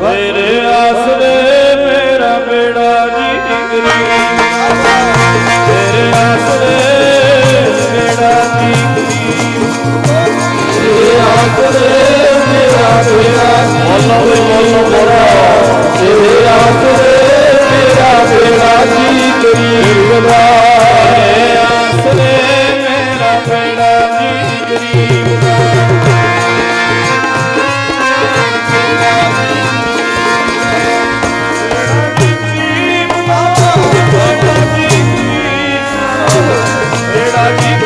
ਤੇਰੇ ਆਸਰੇ ਮੇਰਾ ਬੇੜਾ ਜੀ ਨਿਗਰੀ ਤੇਰੇ ਆਸਰੇ ਬੇੜਾ ਜੀ ਤੇਰੇ ਆਸਰੇ ਮੇਰਾ ਬੇੜਾ ਅੱਲਾਹ ਅੱਲਾਹ ਬੋਲਾ ਤੇਰੇ ਆਸਰੇ ਮੇਰਾ ਬੇੜਾ ਜੀ ਕਰੀਬ ਦਾ ਤੇਰੇ ਆਸਰੇ ਮੇਰਾ ਬੇੜਾ ਜੀ ਕਰੀਬ Happy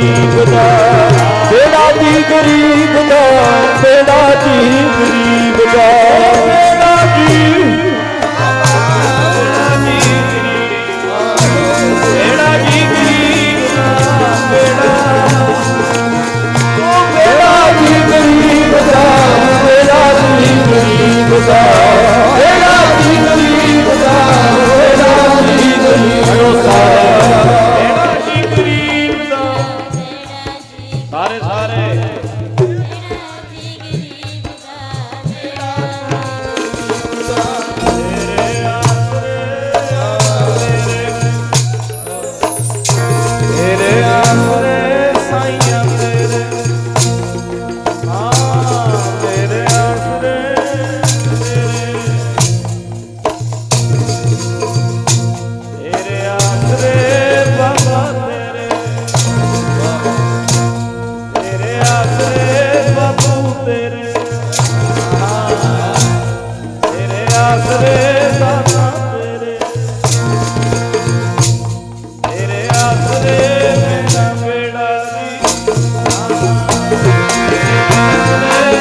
ਗਰੀਬ ਦਾ ਬੇੜਾ ਜੀ ਗਰੀਬ ਦਾ ਬੇੜਾ ਜੀ ਗਰੀਬ ਦਾ। ਬੇੜਾ ਜੀ Hello, sir.